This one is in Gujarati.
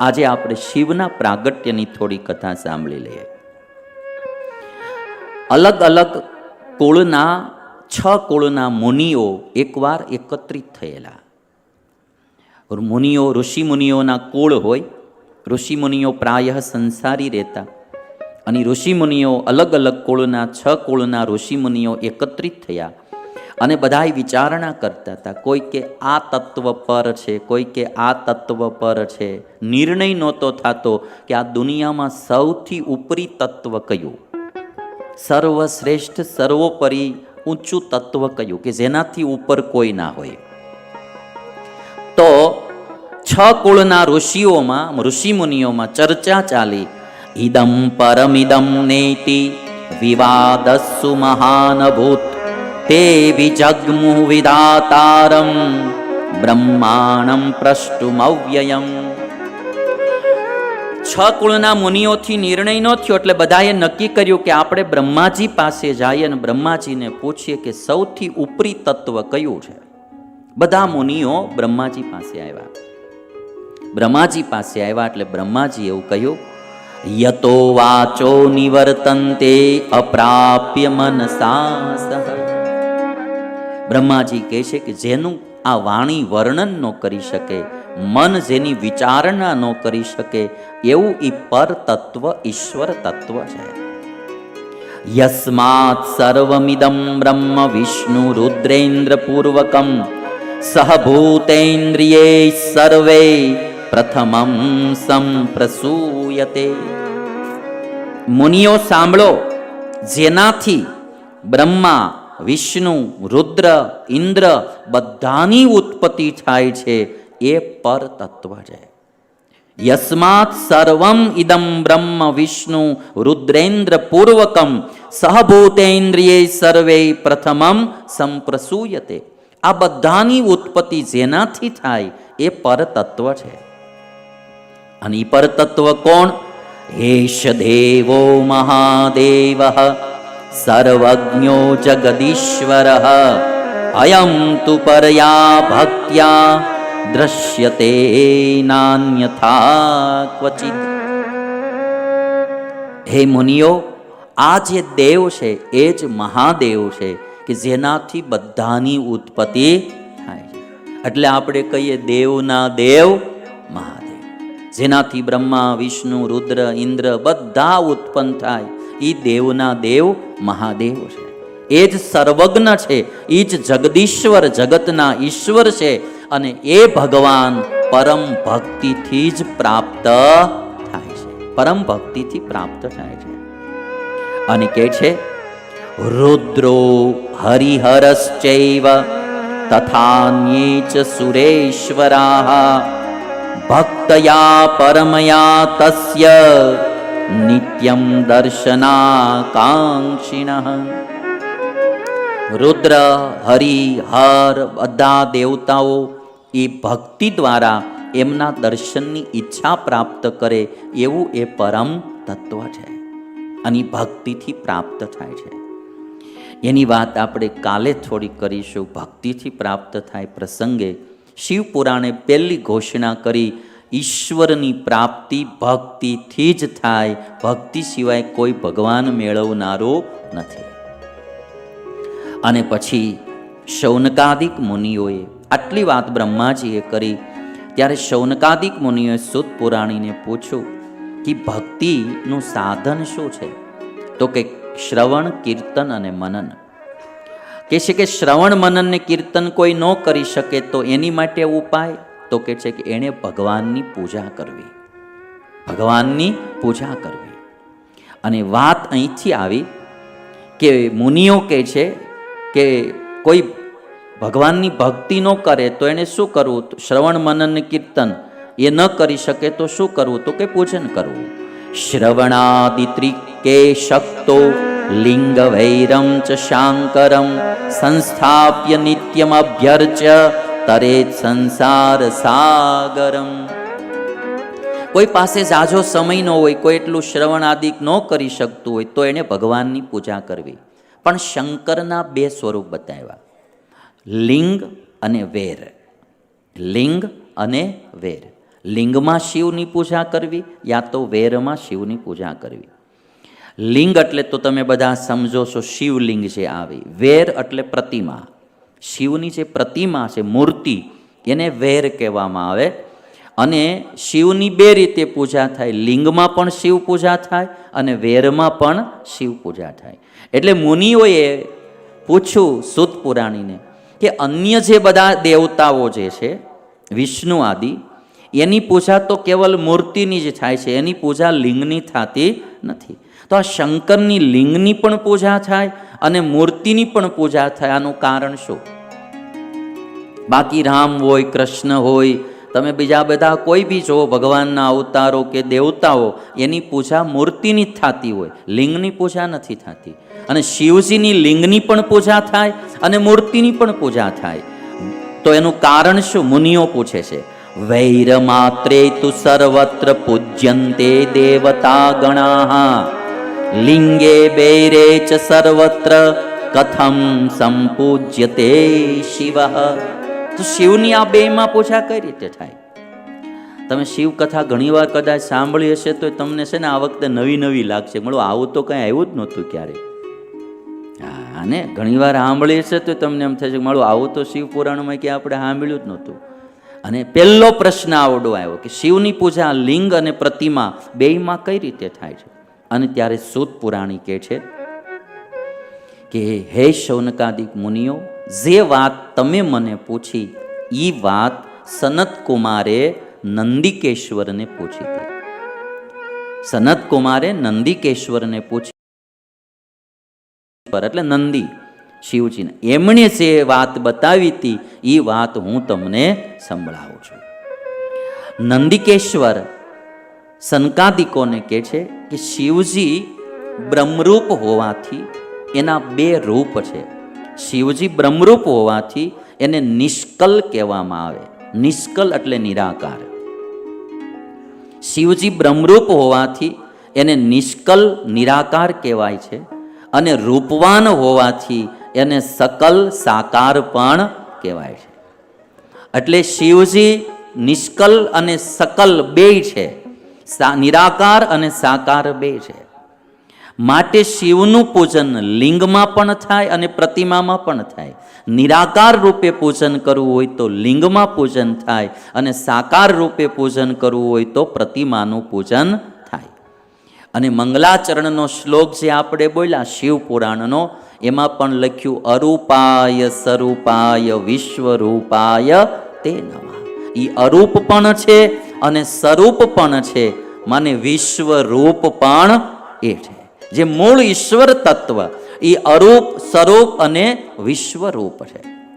આજે આપણે શિવના પ્રાગટ્યની થોડી કથા સાંભળી લઈએ. અલગ અલગ કુળના, છ કુળના મુનિઓ એકવાર એકત્રિત થયેલા. મુનિઓ, ઋષિ મુનિઓના કુળ હોય, ઋષિ મુનિઓ પ્રાય સંસારી રહેતા અને ઋષિ મુનિઓ અલગ અલગ કુળના, છ કુળના ઋષિ મુનિઓ એકત્રિત થયા. અને બધાય વિચારણા કરતા હતા. કોઈ કે આ તત્વ પર છે, કોઈ કે આ તત્વ પર છે. નિર્ણય નહોતો થતો કે આ દુનિયામાં સૌથી ઉપરી તત્વ કયું? સર્વશ્રેષ્ઠ, સર્વોપરી ઊંચું તત્વ કયું? કે જેનાથી ઉપર કોઈ ના હોય. તો છ કુળના ઋષિઓમાં ઋષિ મુનિઓમાં ચર્ચા ચાલી. ઇદમ પરમિદમ નેતિ વિવાદસ્સુ મહાનભૂત. તે વિજગ્મુ વિદાતારમ બ્રહ્માણમ પ્રષ્ટુમવ્યયમ છ કુળના મુનિઓથી નિર્ણય ન થયો એટલે બધાએ નક્કી કર્યું કે આપણે બ્રહ્માજી પાસે જઈએ અને બ્રહ્માજીને પૂછીએ કે સૌથી ઉપરી તત્વ કયું છે? બધા મુનિઓ બ્રહ્માજી પાસે આવ્યા. બ્રહ્માજી પાસે આવ્યા એટલે બ્રહ્માજી એવું કહ્યું, યતો વાચો નિવર્તન્તે અપ્રાપ્ય મનસા સહ બ્રહ્માજી કહે છે કે જેનું આ વાણી વર્ણન ન કરી શકે, મન જેની વિચારણા ન કરી શકે, એવું ઈ પર તત્વ ઈશ્વર તત્વ છે. યસ્માત સર્વમિદમ બ્રહ્મ વિષ્ણુ રુદ્રેન્દ્ર પૂર્વકમ સહભૂતેન્દ્રિયે સર્વે પ્રથમમ સંપ્રસૂયતે. મુનિઓ સાંભળો, જેનાથી બ્રહ્મા વિષ્ણુ, રુદ્ર, ઇન્દ્ર બધાની ઉત્પત્તિ થાય છે, એ પર તત્વ છે. યસ્માત સર્વમ ઇદમ બ્રહ્મ વિષ્ણુ, રુદ્રેન્દ્ર પૂર્વકમ, સહભૂતેન્દ્રિય સર્વે પ્રથમમ સંપ્રસૂયતે. આ બધાની ઉત્પત્તિ જેનાથી થાય, એ પરતત્વ છે. અને પરતત્વ કોણ? એશ દેવો મહાદેવ. સર્વજ્ઞો જગદીશ્વર અયમ તુ પરયા ભક્ત્યા દ્રશ્યતે નાન્યથા ક્વચિત હે મુનિઓ આ જે દેવ છે એ જ મહાદેવ છે કે જેનાથી બધાની ઉત્પત્તિ થાય છે એટલે આપણે કહીએ દેવના દેવ, મહાદેવ. જેનાથી બ્રહ્મા, વિષ્ણુ, રુદ્ર, ઇન્દ્ર બધા ઉત્પન્ન થાય. એ દેવના દેવ મહાદેવ છે. એ જ સર્વજ્ઞ છે એ જ જગદીશ્વર, જગતના ઈશ્વર છે અને એ ભગવાન પરમ ભક્તિથી જ પ્રાપ્ત થાય છે. પરમ ભક્તિથી પ્રાપ્ત થાય છે. અને કે છે, રુદ્રો હરિહરશ્ચૈવ તથાન્યે ચ સુરેશ્વરા ભક્તયા પરમયા તસ્ય નિત્યમ દર્શનાકાંક્ષિણ રુદ્ર હરિ હર બધા દેવતાઓ એ ભક્તિ દ્વારા એમના દર્શનની ઈચ્છા પ્રાપ્ત કરે એવું એ પરમ તત્વ છે અને ભક્તિથી પ્રાપ્ત થાય છે. એની વાત આપણે કાલે થોડી કરીશું. ભક્તિથી પ્રાપ્ત થાય પ્રસંગે શિવ પુરાણે પહેલી ઘોષણા કરી ઈશ્વરની પ્રાપ્તિ ભક્તિથી જ થાય. ભક્તિ સિવાય કોઈ ભગવાન મેળવનારો નથી. અને પછી શૌનકાદિક મુનિઓએ આટલી વાત બ્રહ્માજીએ કરી. ત્યારે શૌનકાદિક મુનિઓએ સુત પુરાણીને પૂછ્યું કે ભક્તિનું સાધન શું છે? તો કે શ્રવણ, કીર્તન અને મનન. કહે છે કે શ્રવણ મનન ને કીર્તન કોઈ ન કરી શકે તો એની માટે ઉપાય? તો કે છે કે એણે ભગવાનની પૂજા કરવી. ભગવાનની પૂજા કરવી. અને વાત અહીંથી આવી કે મુનિઓ કહે છે કે કોઈ ભગવાનની ભક્તિ ન કરે તો એણે શું કરવું? શ્રવણ મનન કીર્તન એ ન કરી શકે તો શું કરવું? તો કે પૂજન કરવું. શ્રવણાદિત્રિકે શક્તો લિંગ વૈરમ ચ શાંકરમ સંસ્થાપ્ય નિત્યમ અભ્યર્ચ્ય તરેત સંસાર સાગરમ. કોઈ પાસે ઝાઝો સમય ન હોય, કોઈ એટલું શ્રવણ આદિક ન કરી શકતું હોય, તો એને ભગવાનની પૂજા કરવી. પણ શંકરના બે સ્વરૂપ બતાવ્યા. લિંગ અને વેર. લિંગ અને વેર. લિંગમાં શિવની પૂજા કરવી યા તો વેરમાં શિવની પૂજા કરવી. લિંગ એટલે તો તમે બધા સમજો છો શિવલિંગ છે આવી. વેર એટલે પ્રતિમા. શિવની જે પ્રતિમા છે, મૂર્તિ, એને વેર કહેવામાં આવે. અને શિવની બે રીતે પૂજા થાય. લિંગમાં પણ શિવ પૂજા થાય અને વેરમાં પણ શિવ પૂજા થાય. એટલે મુનિઓએ પૂછ્યું સુત પુરાણીને કે અન્ય જે બધા દેવતાઓ જે છે, વિષ્ણુ આદિ, એની પૂજા તો કેવલ મૂર્તિની જ થાય છે, એની પૂજા લિંગની થતી નથી. તો આ શંકરની લિંગની પણ પૂજા થાય અને મૂર્તિની પણ પૂજા થાય આનું કારણ શું? બાકી રામ હોય, કૃષ્ણ હોય, તમે બીજા બધા કોઈ બી જો ભગવાનના અવતારો કે દેવતાઓ, એની પૂજા મૂર્તિની જ થતી હોય, લિંગની પૂજા નથી થતી. અને શિવજીની લિંગની પણ પૂજા થાય અને મૂર્તિની પણ પૂજા થાય. તો એનું કારણ શું? મુનિઓ પૂછે છે. વૈરમાત્રે તુ સર્વત્ર પૂજ્યંતે દેવતા ગણા. લિંગે બૈરે ચ સર્વત્ર કથમ સંપૂજ્યતે શિવ. તો શિવની આ બેમાં પૂજા કઈ રીતે થાય? તમે શિવ કથા ઘણીવાર કદાચ સાંભળી હશે તો તમને છે ને આ વખતે નવી નવી લાગશે. મળો, આવું તો કંઈ આવ્યું જ નહોતું ક્યારે હા, અને ઘણીવાર સાંભળી હશે તો તમને એમ થશે મળો, આવું તો શિવ પુરાણમાં કે આપણે સાંભળ્યું જ નહોતું. અને પહેલો પ્રશ્ન આવડો આવ્યો કે શિવની પૂજા લિંગ અને પ્રતિમા બેયમાં કઈ રીતે થાય છે? અને ત્યારે સુત પુરાણી કહે છે કે, હે શૌનકાદિક મુનિઓ જે વાત તમે મને પૂછી એ વાત સનત કુમારે નંદિકેશ્વરને પૂછી હતી. સનત કુમારે નંદિકેશ્વરને પૂછી એટલે નંદી, શિવજીને. એમણે જે વાત બતાવી હતી એ વાત હું તમને સંભળાવું છું. નંદિકેશ્વર સંકાદિકોને કહે છે કે શિવજી બ્રહ્મરૂપ હોવાથી એના બે રૂપ છે. શિવજી બ્રહ્મરૂપ હોવાથી એને નિષ્કલ કહેવામાં આવે. નિષ્કલ એટલે નિરાકાર. શિવજી બ્રહ્મરૂપ હોવાથી એને નિષ્કલ, નિરાકાર કહેવાય છે અને રૂપવાન હોવાથી એને સકલ, સાકાર પણ કહેવાય છે. એટલે શિવજી નિષ્કલ અને સકલ બે છે. સા- નિરાકાર અને સાકાર બે છે. માટે શિવનું પૂજન લિંગમાં પણ થાય અને પ્રતિમામાં પણ થાય. નિરાકાર રૂપે પૂજન કરવું હોય તો લિંગમાં પૂજન થાય અને સાકાર રૂપે પૂજન કરવું હોય તો પ્રતિમાનું પૂજન થાય. અને મંગલાચરણનો શ્લોક જે આપણે બોલ્યા શિવ પુરાણનો, એમાં પણ લખ્યું, અરૂપાય સ્વરૂપાય વિશ્વરૂપાય તે નવા એ અરૂપ પણ છે અને સ્વરૂપ પણ છે. માને વિશ્વરૂપ પણ એ છે. જે મૂળ ઈશ્વર તત્વ એ અરૂપ સ્વરૂપ અને વિશ્વરૂપ છે.